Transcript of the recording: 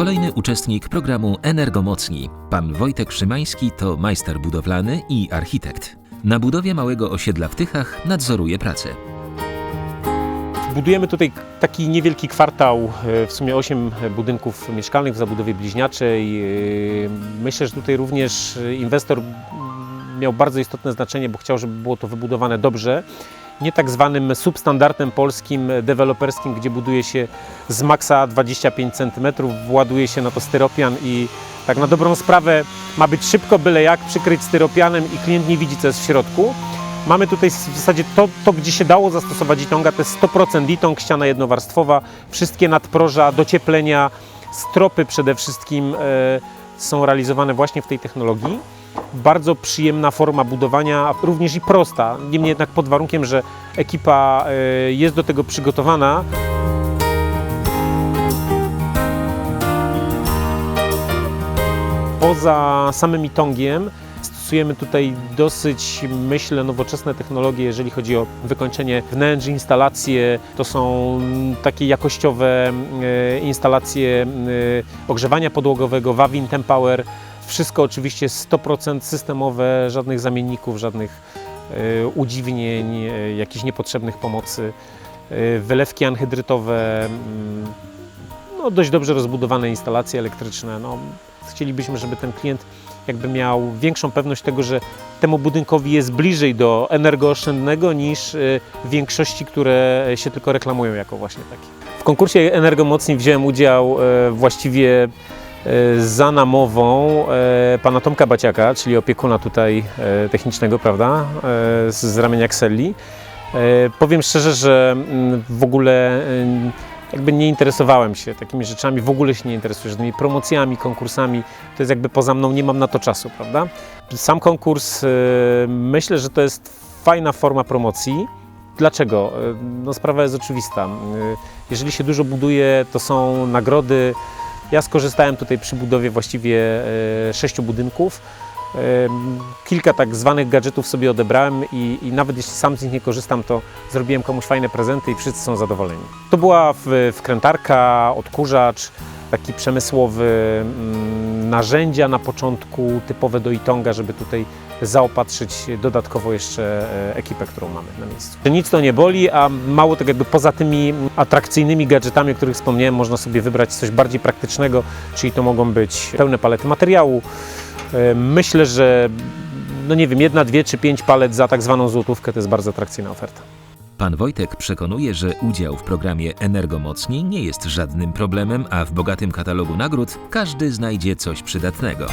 Kolejny uczestnik programu Energomocni. Pan Wojtek Szymański to majster budowlany i architekt. Na budowie małego osiedla w Tychach nadzoruje pracę. Budujemy tutaj taki niewielki kwartał, e, w sumie 8 budynków mieszkalnych w zabudowie bliźniaczej. E, Myślę, że tutaj również inwestor miał bardzo istotne znaczenie, bo chciał, żeby było to wybudowane dobrze. Nie tak zwanym substandardem polskim, e, deweloperskim, gdzie buduje się z maksa 25 cm, właduje się na to styropian i tak na dobrą sprawę ma być szybko, byle jak, przykryć styropianem i klient nie widzi, co jest w środku. Mamy tutaj w zasadzie to, to gdzie się dało zastosować itonga, to jest 100% itong, ściana jednowarstwowa, wszystkie nadproża, docieplenia, stropy przede wszystkim e, są realizowane właśnie w tej technologii. Bardzo przyjemna forma budowania, również i prosta, niemniej jednak pod warunkiem, że ekipa e, jest do tego przygotowana. Poza samym itongiem stosujemy tutaj dosyć, myślę, nowoczesne technologie, jeżeli chodzi o wykończenie wnętrz, instalacje. To są takie jakościowe e, instalacje e, ogrzewania podłogowego, Wawin, Tempower. Wszystko oczywiście 100% systemowe, żadnych zamienników, żadnych e, udziwnień, e, jakichś niepotrzebnych pomocy. E, Wylewki anhydrytowe, mm, no, dość dobrze rozbudowane instalacje elektryczne. No, chcielibyśmy, żeby ten klient jakby miał większą pewność tego, że temu budynkowi jest bliżej do energooszczędnego niż większości, które się tylko reklamują jako właśnie takie. W konkursie Energomocni wziąłem udział właściwie za namową e, pana Tomka Baciaka, czyli opiekuna tutaj e, technicznego, prawda, e, z, ramienia Excelli. E, Powiem szczerze, że mm, w ogóle e, jakby nie interesowałem się takimi rzeczami, w ogóle się nie interesuję żadnymi promocjami, konkursami. To jest jakby poza mną, nie mam na to czasu, prawda? Sam konkurs, e, myślę, że to jest fajna forma promocji. Dlaczego? E, No sprawa jest oczywista. E, Jeżeli się dużo buduje, to są nagrody. Ja skorzystałem tutaj przy budowie właściwie e, sześciu budynków. Kilka tak zwanych gadżetów sobie odebrałem i, i nawet jeśli sam z nich nie korzystam, to zrobiłem komuś fajne prezenty i wszyscy są zadowoleni. To była wkrętarka, odkurzacz, taki przemysłowy, mm, narzędzia na początku typowe do Itonga, żeby tutaj zaopatrzyć dodatkowo jeszcze e, ekipę, którą mamy na miejscu. Nic to nie boli, a mało tego jakby poza tymi atrakcyjnymi gadżetami, o których wspomniałem, można sobie wybrać coś bardziej praktycznego, czyli to mogą być pełne palety materiału, E, Myślę, że no nie wiem, jedna, dwie czy pięć palet za tak zwaną złotówkę to jest bardzo atrakcyjna oferta. Pan Wojtek przekonuje, że udział w programie Energomocni nie jest żadnym problemem, a w bogatym katalogu nagród każdy znajdzie coś przydatnego.